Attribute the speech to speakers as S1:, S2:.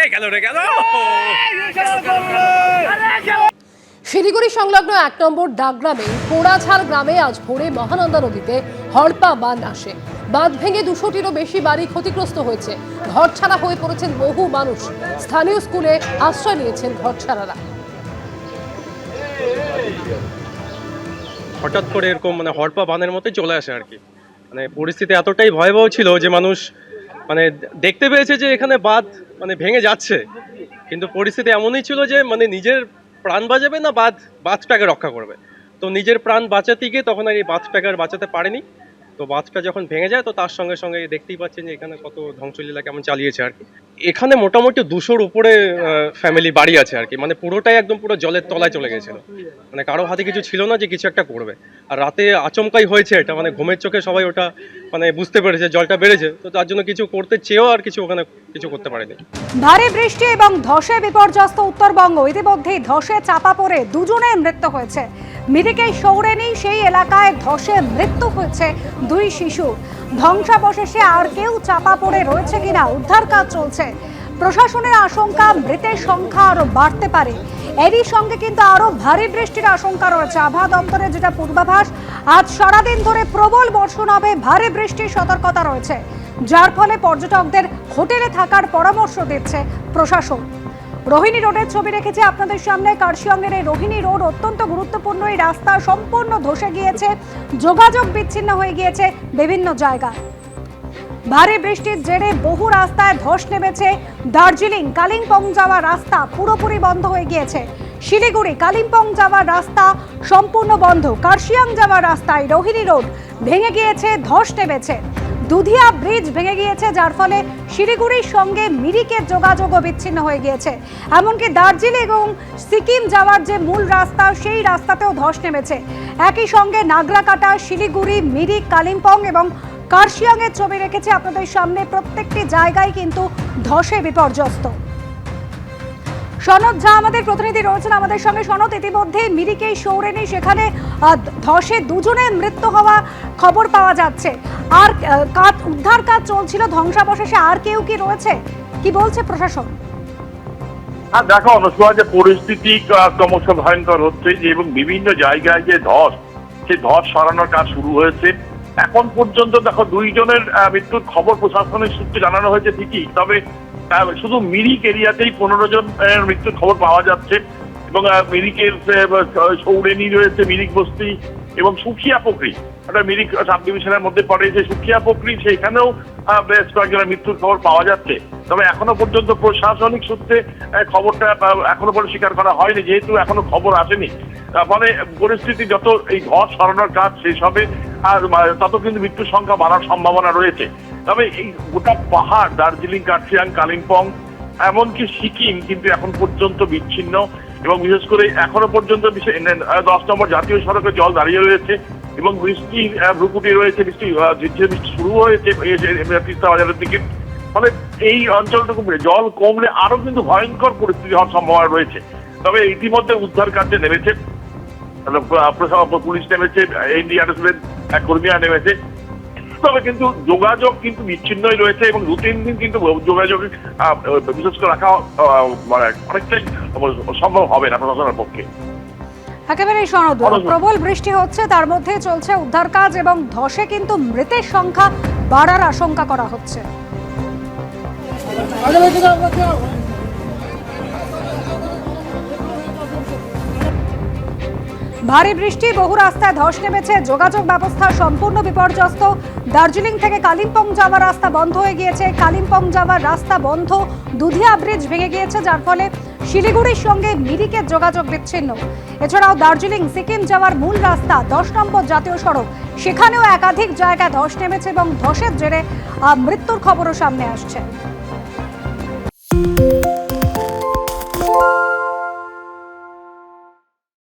S1: এই গেল রে গেল।
S2: শিলিগুড়ি সংলগ্ন এক নম্বর ডাকগ্রামে পোড়াঝাড় গ্রামে আজ ভোরে মহানন্দা নদীতে হড়পা বাঁধ আসে। বাঁধ ভেঙে দুশোটিরও বেশি বাড়ি ক্ষতিগ্রস্ত হয়েছে। ঘর ছাড়া হয়ে পড়েছেন বহু মানুষ। স্থানীয় স্কুলে আশ্রয় নিয়েছেন ঘর ছাড়ারা।
S1: হঠাৎ করে এরকম মানে হরপা বাঁধের মতোই চলে আসে আর কি। মানে পরিস্থিতি এতটাই ভয়াবহ ছিল যে মানুষ মানে দেখতে পেয়েছে যে এখানে বাঁধ মানে ভেঙে যাচ্ছে। কিন্তু পরিস্থিতি এমনই ছিল যে মানে নিজের প্রাণ বাঁচাবে না বাঁধ, বাঁধটাকে রক্ষা করবে। তো নিজের প্রাণ বাঁচাতে গিয়ে তখন আর এই বাঁধটাকে আর বাঁচাতে পারেনি। তো বাঁধটা যখন ভেঙে যায়, তো তার সঙ্গে সঙ্গে দেখতেই পাচ্ছেন যে এখানে কত ধ্বংসলীলা কেমন চালিয়েছে আর কি। এখানে মোটামুটি দুশোর উপরে ফ্যামিলি বাড়ি আছে আর কি। মানে পুরোটাই একদম পুরো জলের তলায় চলে গেছিল। মানে কারও হাতে কিছু ছিল না যে কিছু একটা করবে। আর রাতে আচমকাই হয়েছে এটা। মানে ঘুমের চোখে সবাই ওটা মানে বুঝতে পেরেছে, জলটা বেড়েছে। তো তার জন্য কিছু করতে চেয়েও আর কিছু ওখানে কিছু করতে পারেনি।
S3: ভারী বৃষ্টি এবং ধসে বিপর্যস্ত উত্তরবঙ্গ। ইতিমধ্যেই ধসে চাপা পড়ে দুজনের মৃত্যু হয়েছে। মিরিকেই সৌরেনি সেই এলাকায় ধসে মৃত্যু হয়েছে দুই শিশুর ধ্বংসাবশেষে আর কেউ চাপা পড়ে রয়েছে কিনা উদ্ধার কাজ চলছে। প্রশাসনের আশঙ্কা, মৃতের সংখ্যা আরও বাড়তে পারে। এরই সঙ্গে কিন্তু আরও ভারী বৃষ্টির আশঙ্কা রয়েছে। আবহাওয়া দপ্তরের যেটা পূর্বাভাস, আজ সারাদিন ধরে প্রবল বর্ষণ হবে, ভারী বৃষ্টির সতর্কতা রয়েছে। যার ফলে পর্যটকদের হোটেলে থাকার পরামর্শ দিচ্ছে প্রশাসন। রোহিণী রোডের ছবি রেখেছি আপনাদের সামনে। কার্শিয়ংয়ের এই রোহিণী রোড অত্যন্ত গুরুত্বপূর্ণ। এই রাস্তা সম্পূর্ণ ধসে গিয়েছে, যোগাযোগ বিচ্ছিন্ন হয়ে গিয়েছে বিভিন্ন জায়গায়। ভারী বৃষ্টির জেরে বহু রাস্তায় ধস নেমেছে। দার্জিলিং, কালিম্পং যাওয়ার রাস্তা পুরোপুরি বন্ধ হয়ে গিয়েছে। শিলিগুড়ি, কালিম্পং যাওয়ার রাস্তা সম্পূর্ণ বন্ধ। কার্শিয়াং যাওয়ার রাস্তায় রোহিণী রোড ভেঙে গিয়েছে, ধস নেমেছে। দুধিয়া ব্রিজ ভেঙে গিয়েছে, যার ফলে শিলিগুড়ির সঙ্গে মিরিকের যোগাযোগও বিচ্ছিন্ন হয়ে গিয়েছে। এমনকি দার্জিলিং এবং সিকিম যাওয়ার যে মূল রাস্তা, সেই রাস্তাতেও ধস নেমেছে। একই সঙ্গে নাগরাকাটা শিলিগুড়ি, মিরিক, কালিম্পং এবং কার্শিয়াংয়ের ছবি রেখেছে আপনাদের সামনে। প্রত্যেকটি জায়গায় কিন্তু ধসে বিপর্যস্ত। সনদ ঝা আমাদের প্রতিনিধি রয়েছেন আমাদের সঙ্গে। সনদ, ইতিমধ্যে মিরিকেই সৌরেনি, সেখানে ধসে দুজনের মৃত্যু হওয়া খবর পাওয়া যাচ্ছে। আর কাজ উদ্ধার কাজ চলছিল, ধ্বংসাবশেষে আর কেউ কি রয়েছে? কি বলছে প্রশাসন?
S4: হ্যাঁ দেখো অনুষ্কা যে পরিস্থিতি ক্রমশ ভয়ঙ্কর হচ্ছে এবং বিভিন্ন জায়গায় যে ধস সেই ধস সরানোর কাজ শুরু হয়েছে। এখন পর্যন্ত দেখো, দুইজনের মৃত্যুর খবর প্রশাসনের সূত্রে জানানো হয়েছে ঠিকই, তবে শুধু মিরিক এরিয়াতেই পনেরো জন মৃত্যুর খবর পাওয়া যাচ্ছে। এবং মিরিকের সৌরেনি রয়েছে, মিরিক বস্তি এবং সুখিয়া পকরি একটা মিরিক সাব ডিভিশনের মধ্যে পড়ে যে সুখিয়া পকরি সেখানেও বেশ কয়েকজনের মৃত্যুর খবর পাওয়া যাচ্ছে। তবে এখনও পর্যন্ত প্রশাসনিক সূত্রে খবরটা এখনও পর্যন্ত স্বীকার করা হয়নি, যেহেতু এখনও খবর আসেনি। ফলে পরিস্থিতি যত এই ঘর সরানোর কাজ শেষ হবে, আর তত কিন্তু মৃত্যুর সংখ্যা বাড়ার সম্ভাবনা রয়েছে। তবে এই গোটা পাহাড়, দার্জিলিং, কার্শিয়াং, কালিম্পং, এমনকি সিকিম কিন্তু এখন পর্যন্ত বিচ্ছিন্ন। এবং বিশেষ করে এখনও পর্যন্ত দশ নম্বর জাতীয় সড়কে জল দাঁড়িয়ে রয়েছে এবং বৃষ্টি ভ্রুকুটি রয়েছে বৃষ্টি আহ, বৃষ্টি শুরু হয়েছে তিস্তা বাজারের দিকে। ফলে এই অঞ্চলটুকু জল কমলে আরও কিন্তু ভয়ঙ্কর পরিস্থিতি হওয়ার সম্ভাবনা রয়েছে। তবে ইতিমধ্যে উদ্ধার কার্যে নেমেছে। পুলিশ নেমেছে এনডিআরএফ কর্মীরা নেমেছে। তবে কিন্তু যোগাযোগ কিন্তু বিচ্ছিন্নই রয়েছে এবং দু তিন দিন কিন্তু যোগাযোগ বিশেষ করে রাখা মানে অনেকটাই সম্ভব হবে না প্রশাসনের পক্ষে
S3: একেবারে সনদ। প্রবল বৃষ্টি হচ্ছে তার মধ্যে চলছে উদ্ধার কাজ এবং ধসে কিন্তু মৃতের সংখ্যা বাড়ার আশঙ্কা করা হচ্ছে ভারী বৃষ্টি, বহু রাস্তায় ধস নেমেছে। যোগাযোগ ব্যবস্থা সম্পূর্ণ বিপর্যস্ত। দার্জিলিং থেকে কালিম্পং যাওয়ার রাস্তা বন্ধ হয়ে গিয়েছে। কালিম্পং যাওয়ার রাস্তা বন্ধ। দুধিয়া ব্রিজ ভেঙে গিয়েছে, যার ফলে শিলিগুড়ির সঙ্গে মিরিকের যোগাযোগ বিচ্ছিন্ন। এছাড়াও দার্জিলিং, সিকিম যাওয়ার মূল রাস্তা, দশ নম্বর জাতীয় সড়ক, সেখানেও একাধিক জায়গায় ধস নেমেছে এবং ধসের জেরে মৃত্যুর খবরও সামনে আসছে।